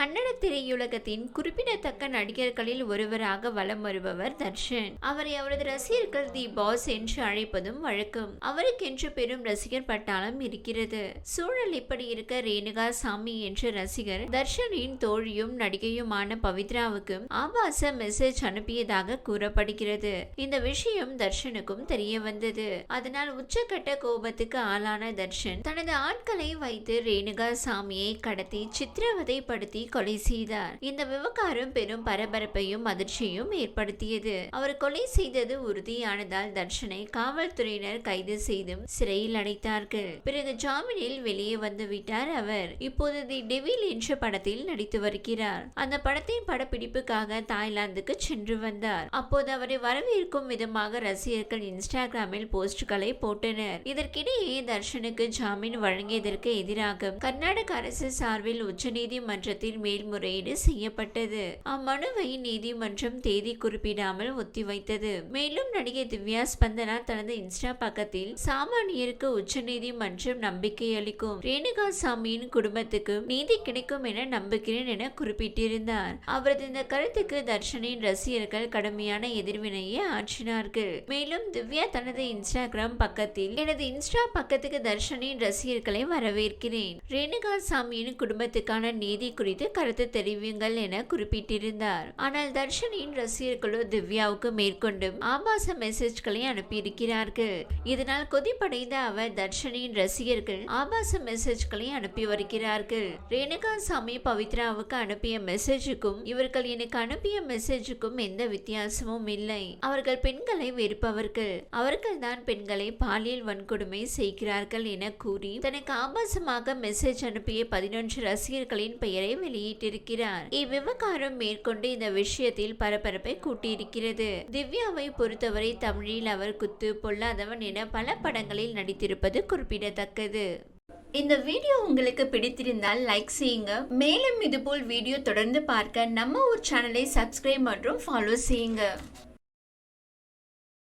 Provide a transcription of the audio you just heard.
கன்னட திரையுலகத்தின் குறிப்பிடத்தக்க நடிகர்களில் ஒருவராக வலம் வருபவர் தர்ஷன். அவரை அவரது ரசிகர்கள் தி பாஸ் என்று அழைப்பதும் வழக்கம். அவருக்கென்று பெரும் ரசிகர் பட்டாளம் இருக்கிறது. சூழல் இப்படி இருக்க ரேணுகா சாமி என்ற ரசிகர் தர்ஷனின் தோழியும் நடிகையுமான பவித்ராவுக்கும் ஆபாச மெசேஜ் அனுப்பியதாக கூறப்படுகிறது. இந்த விஷயம் தர்ஷனுக்கும் தெரிய வந்தது. அதனால் உச்சக்கட்ட கோபத்துக்கு ஆளான தர்ஷன் தனது ஆட்களை வைத்து ரேணுகா சாமியை கடத்தி சித்திரவதைப்படுத்தி கொலை செய்தார். இந்த விவகாரம் பெரும் பரபரப்பையும் அதிர்ச்சியும் ஏற்படுத்தியது. அவர் கொலை செய்தது உறுதியானதால் தர்ஷனை காவல்துறையினர் கைது செய்தும் சிறையில் அடைத்தார்கள். பிறகு ஜாமீனில் வெளியே வந்து விட்டார் அவர். இப்போது தி டெவில் என்ற படத்தில் நடித்து வருகிறார். அந்த படத்தின் படப்பிடிப்புக்காக தாய்லாந்துக்கு சென்று வந்தார். அப்போது அவரை வரவேற்கும் விதமாக ரசிகர்கள் இன்ஸ்டாகிராமில் போஸ்ட்களை போட்டனர். இதற்கிடையே தர்ஷனுக்கு ஜாமீன் வழங்கியதற்கு எதிராக கர்நாடக அரசு சார்பில் உச்சநீதிமன்றத்தில் மேல்முறையீடு செய்யப்பட்டது. அம்மனுவை நீதிமன்றம் தேதி குறிப்பிடாமல் ஒத்திவைத்தது. மேலும் நடிகை திவ்யா ஸ்பந்தனா தனது இன்ஸ்டா பக்கத்தில் சாமானியருக்கு உச்சநீதிமன்றம் நம்பிக்கை அளிக்கும். ரேணுகா சாமியின் குடும்பத்துக்கும் நீதி கிடைக்கும் என நம்புகிறேன் என குறிப்பிட்டிருந்தார். அவரது இந்த கருத்துக்கு தர்ஷனின் ரசிகர்கள் கடுமையான எதிர்வினையை ஆற்றினார்கள். மேலும் திவ்யா தனது இன்ஸ்டாகிராம் பக்கத்தில் எனது இன்ஸ்டா பக்கத்துக்கு தர்ஷனின் ரசிகர்களை வரவேற்கிறேன். ரேணுகா சாமியின் குடும்பத்துக்கான நீதி குறித்து கருத்து தெரிவிங்கள் என குறிப்பிட்டிருந்தார். ஆனால் தர்ஷனின் ரசிகர்களோ திவ்யாவுக்கு மேற்கொண்டும் ஆபாச மெசேஜ்களை அனுப்பியிருக்கிறார்கள். இதனால் கொதிப்படைந்த அவர் தர்ஷனின் ரசிகர்கள் ஆபாச மெசேஜ்களை அனுப்பி வருகிறார்கள். ரேணுகா சாமி பவித்ராவுக்கு அனுப்பிய மெசேஜுக்கும் இவர்கள் எனக்கு அனுப்பிய மெசேஜுக்கும் எந்த வித்தியாசமும் இல்லை. அவர்கள் பெண்களை வெறுப்பவர்கள். அவர்கள் தான் பெண்களை பாலியல் வன்கொடுமை செய்கிறார்கள் என கூறி தனக்கு ஆபாசமாக மெசேஜ் அனுப்பிய பதினொன்று ரசிகர்களின் பெயரை வெளியிட்டிருக்கிறார். இவ்விவகாரம் மேற்கொண்டு இந்த விஷயத்தில் பரபரப்பை கூட்டியிருக்கிறது. திவ்யாவை பொறுத்தவரை தமிழில் அவர் குத்து பொல்லாதவன் என பல படங்களில் நடித்திருப்பது குறிப்பிடத்தக்கது. இந்த வீடியோ உங்களுக்கு பிடித்திருந்தால் லைக் செய்யுங்க. மேலும் இதுபோல் வீடியோ தொடர்ந்து பார்க்க நம்ம ஊர் சேனலை சப்ஸ்கிரைப் மற்றும் ஃபாலோ செய்யுங்க.